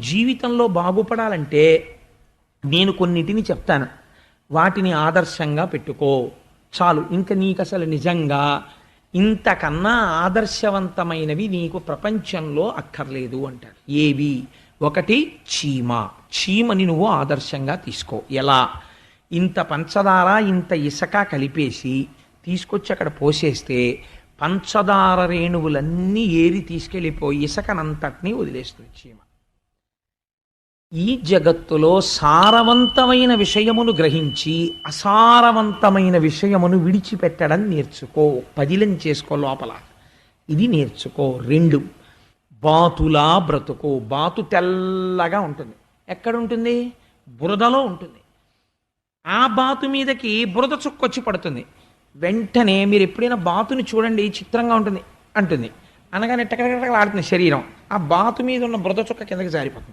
జీవితంలో బాగుపడాలంటే నేను కొన్నిటిని చెప్తాను. వాటిని ఆదర్శంగా పెట్టుకో. చాలు ఇంకా నీకు అసలు నిజంగా ఇంతకన్నా ఆదర్శవంతమైనవి నీకు ప్రపంచంలో అక్కర్లేదు అంటారు. ఏవి? ఒకటి చీమ. చీమని నువ్వు ఆదర్శంగా తీసుకో. ఎలా? ఇంత పంచదార ఇంత ఇసక కలిపేసి తీసుకొచ్చి అక్కడ పోసేస్తే పంచదార రేణువులన్నీ ఏరి తీసుకెళ్ళిపోయి ఇసకనంతటినీ వదిలేస్తుంది చీమ. ఈ జగత్తులో సారవంతమైన విషయమును గ్రహించి అసారవంతమైన విషయమును విడిచిపెట్టడం నేర్చుకో. పదిలం చేసుకో లోపల. ఇది నేర్చుకో. రెండు బాతులా బ్రతుకో. బాతు తెల్లగా ఉంటుంది. ఎక్కడ ఉంటుంది బురదలో ఉంటుంది. ఆ బాతు మీదకి బురద చుక్కొచ్చి పడుతుంది. వెంటనే మీరు ఎప్పుడైనా బాతుని చూడండి చిత్రంగా ఉంటుంది అంటుంది. అనగానే టకటకటకలాడుతుంది శరీరం. ఆ బాతు మీద ఉన్న బురద చుక్క కిందకి జారిపోతుంది.